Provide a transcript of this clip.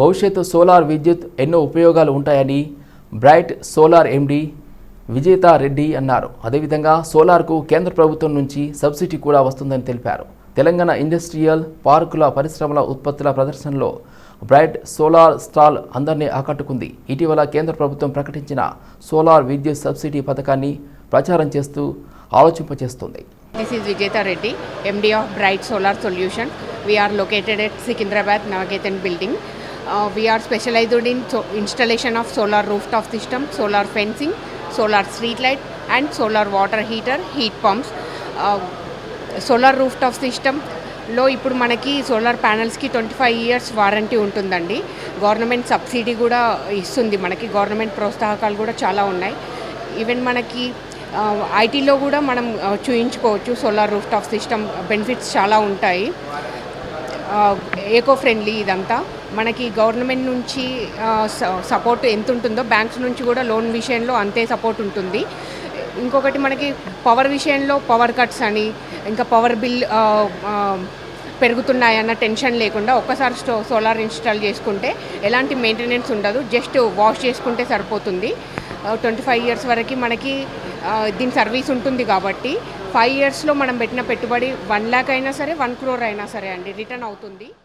భవిష్యత్తు సోలార్ విద్యుత్ ఎన్నో ఉపయోగాలు ఉంటాయని bright solar MD Vijetha Reddy అన్నారు. అదేవిధంగా సోలార్కు కేంద్ర ప్రభుత్వం నుంచి సబ్సిడీ కూడా వస్తుందని తెలిపారు. తెలంగాణ ఇండస్ట్రియల్ పార్కుల పరిశ్రమల ఉత్పత్తుల ప్రదర్శనలో బ్రైట్ సోలార్ స్టాల్ అందరినీ ఆకట్టుకుంది. ఇటీవల కేంద్ర ప్రభుత్వం ప్రకటించిన సోలార్ విద్యుత్ సబ్సిడీ పథకాన్ని ప్రచారం చేస్తూ ఆలోచింపచేస్తుంది. This is Vijetha Reddy MD of bright solar solution we are located at Secunderabad Navketan building. Uh, we are specialized in so- installation of solar rooftop system, solar fencing, solar street light and solar water heater, heat pumps. Uh, solar roof టాప్లో ఇప్పుడు మనకి solar ప్యానల్స్కి twenty five years warranty ఉంటుందండి. Government subsidy కూడా ఇస్తుంది. మనకి government ప్రోత్సాహకాలు కూడా చాలా ఉన్నాయి. ఈవెన్ మనకి uh, ఐటీలో కూడా మనం uh, చూయించుకోవచ్చు. Solar roof top system benefits చాలా ఉంటాయి. Uh, ఏకో ఫ్రెండ్లీ ఇదంతా. మనకి గవర్నమెంట్ నుంచి సపోర్ట్ ఎంత ఉంటుందో బ్యాంక్స్ నుంచి కూడా లోన్ విషయంలో అంతే సపోర్ట్ ఉంటుంది. ఇంకొకటి మనకి పవర్ విషయంలో పవర్ కట్స్ అని ఇంకా పవర్ బిల్ పెరుగుతున్నాయన్న టెన్షన్ లేకుండా ఒక్కసారి స్టో సోలార్ ఇన్స్టాల్ చేసుకుంటే ఎలాంటి మెయింటెనెన్స్ ఉండదు. జస్ట్ వాష్ చేసుకుంటే సరిపోతుంది. ట్వంటీ ఫైవ్ ఇయర్స్ వరకు మనకి దీని సర్వీస్ ఉంటుంది కాబట్టి ఫైవ్ ఇయర్స్లో మనం పెట్టిన పెట్టుబడి వన్ ల్యాక్ అయినా సరే వన్ క్రోర్ అయినా సరే అండి రిటర్న్ అవుతుంది.